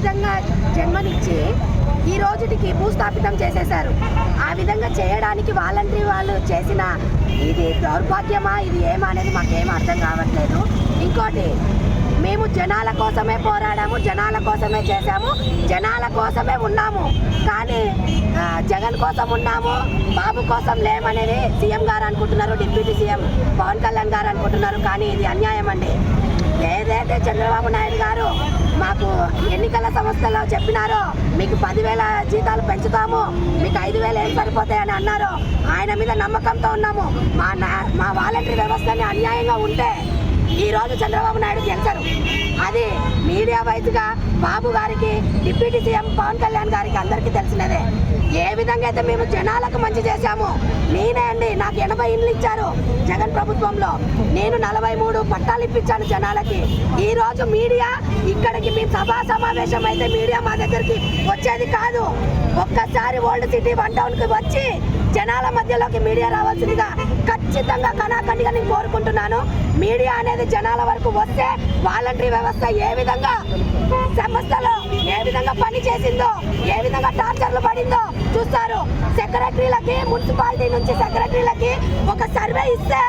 విధంగా జన్మనిచ్చి ఈ రోజుటికి భూస్థాపితం చేసేశారు. ఆ విధంగా చేయడానికి వాలంటరీ వాళ్ళు చేసిన ఇది దౌర్భాగ్యమా ఇది ఏమా అనేది మాకేం అర్థం కావట్లేదు. ఇంకోటి మేము జనాల కోసమే పోరాడాము జనాల కోసమే చేశాము జనాల కోసమే ఉన్నాము. కానీ జగన్ కోసం ఉన్నాము బాబు కోసం లేమనేది సీఎం గారు అనుకుంటున్నారు డిప్యూటీ సీఎం పవన్ కళ్యాణ్ గారు అనుకుంటున్నారు కానీ ఇది అన్యాయం అండి ఏదైతే చంద్రబాబు నాయుడు గారు మాకు ఎన్నికల సంస్థలో చెప్పినారో మీకు పదివేల జీతాలు పెంచుతాము మీకు ఐదు వేలు ఏం సరిపోతాయని అన్నారు. ఆయన మీద నమ్మకంతో ఉన్నాము. మా నా- మా వాలంటరీ వ్యవస్థని అన్యాయంగా ఉంటే ఈరోజు చంద్రబాబు నాయుడు గెలిచారు. అది మీడియా వైద్యుగా బాబు గారికి డిప్యూటీ సీఎం పవన్ కళ్యాణ్ గారికి అందరికీ తెలిసినదే. ఏ విధంగా అయితే మేము జనాలకు మంచి చేశాము నేనే అండి నాకు ఎనభై ఇండ్లు ఇచ్చారు జగన్ ప్రభుత్వంలో. నేను నలభై మూడు పట్టాలు ఇప్పించాను జనాలకి. ఈరోజు మీడియా ఇక్కడికి మీ సభా సమావేశం అయితే మీడియా మా దగ్గరికి వచ్చేది కాదు. ఒక్కసారి ఓల్డ్ సిటీ వన్ టౌన్కి వచ్చి జనాల మధ్యలోకి మీడియా రావాల్సిందిగా ఖచ్చితంగా కనాకండిగా నేను కోరుకుంటున్నాను. మీడియా అనేది జనాల వరకు వస్తే వాలంటరీ వ్యవస్థ ఏ విధంగా సంస్థలో ఏ విధంగా పని చేసిందో ఏ విధంగా సెక్రటరీలకి మున్సిపాలిటీ నుంచి సెక్రటరీలకి ఒక సర్వే ఇస్తే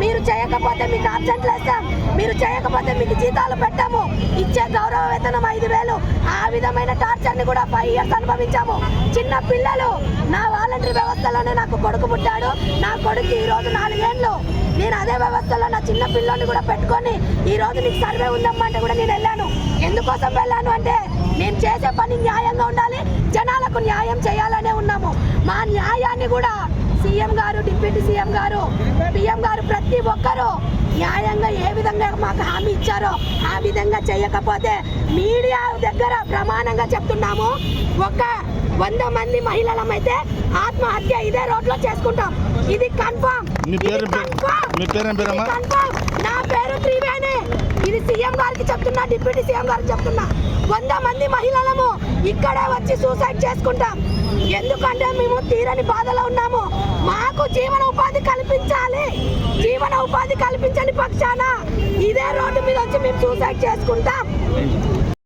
మీరు చేయకపోతే మీకు ఆబ్సెంట్లు వేస్తాం మీరు చేయకపోతే మీకు జీతాలు పెట్టాము. ఇచ్చే గౌరవ వేతనం ఐదు వేలు. ఆ విధమైన టార్చర్ని కూడా ఫైవ్ ఇయర్స్ అనుభవించాము. చిన్న పిల్లలు నా వాలంటరీ వ్యవస్థలోనే నాకు కొడుకు పుట్టాడు. నా కొడుకు ఈరోజు నాలుగేళ్ళు నేను అదే వ్యవస్థలో నా చిన్న పిల్లల్ని కూడా పెట్టుకొని ఈ రోజు నీకు సర్వే ఉందమ్మా అంటే కూడా నేను వెళ్ళాను. ఎందుకోసం వెళ్ళాను అంటే నేను చేసే పని న్యాయంగా ఉండాలి. జనాలకు న్యాయం చేయాలి. మా న్యాయాన్ని కూడా సీఎం గారు డిప్యూటీ సీఎం గారు పిఎం గారు ప్రతి ఒక్కరూ న్యాయంగా ఏ విధంగా మాకు హామీ ఇచ్చారో ఆ విధంగా చేయకపోతే మీడియా దగ్గర ప్రమాణంగా చెప్తున్నాము. ఒక వంద మంది మహిళలమైతే ఆత్మహత్య ఇదే రోడ్లో చేసుకుంటాం. ఇది కన్ఫర్మ్ మీ పేరు మీ పేరేం పేరమ్మా? నా పేరు త్రివేణి. ఇది సీఎం గారికి చెప్తున్నా డిప్యూటీ సీఎం గారికి చెప్తున్నా. వంద మంది మహిళలము ఇక్కడే వచ్చి సూసైడ్ చేసుకుంటాం. ఎందుకంటే మేము తీరని బాధలో ఉన్నాము. మాకు జీవన ఉపాధి కల్పించాలి. జీవన ఉపాధి కల్పించని పక్షాన ఇదే రోడ్డు మీద వచ్చి మేము సూసైడ్ చేసుకుంటాం.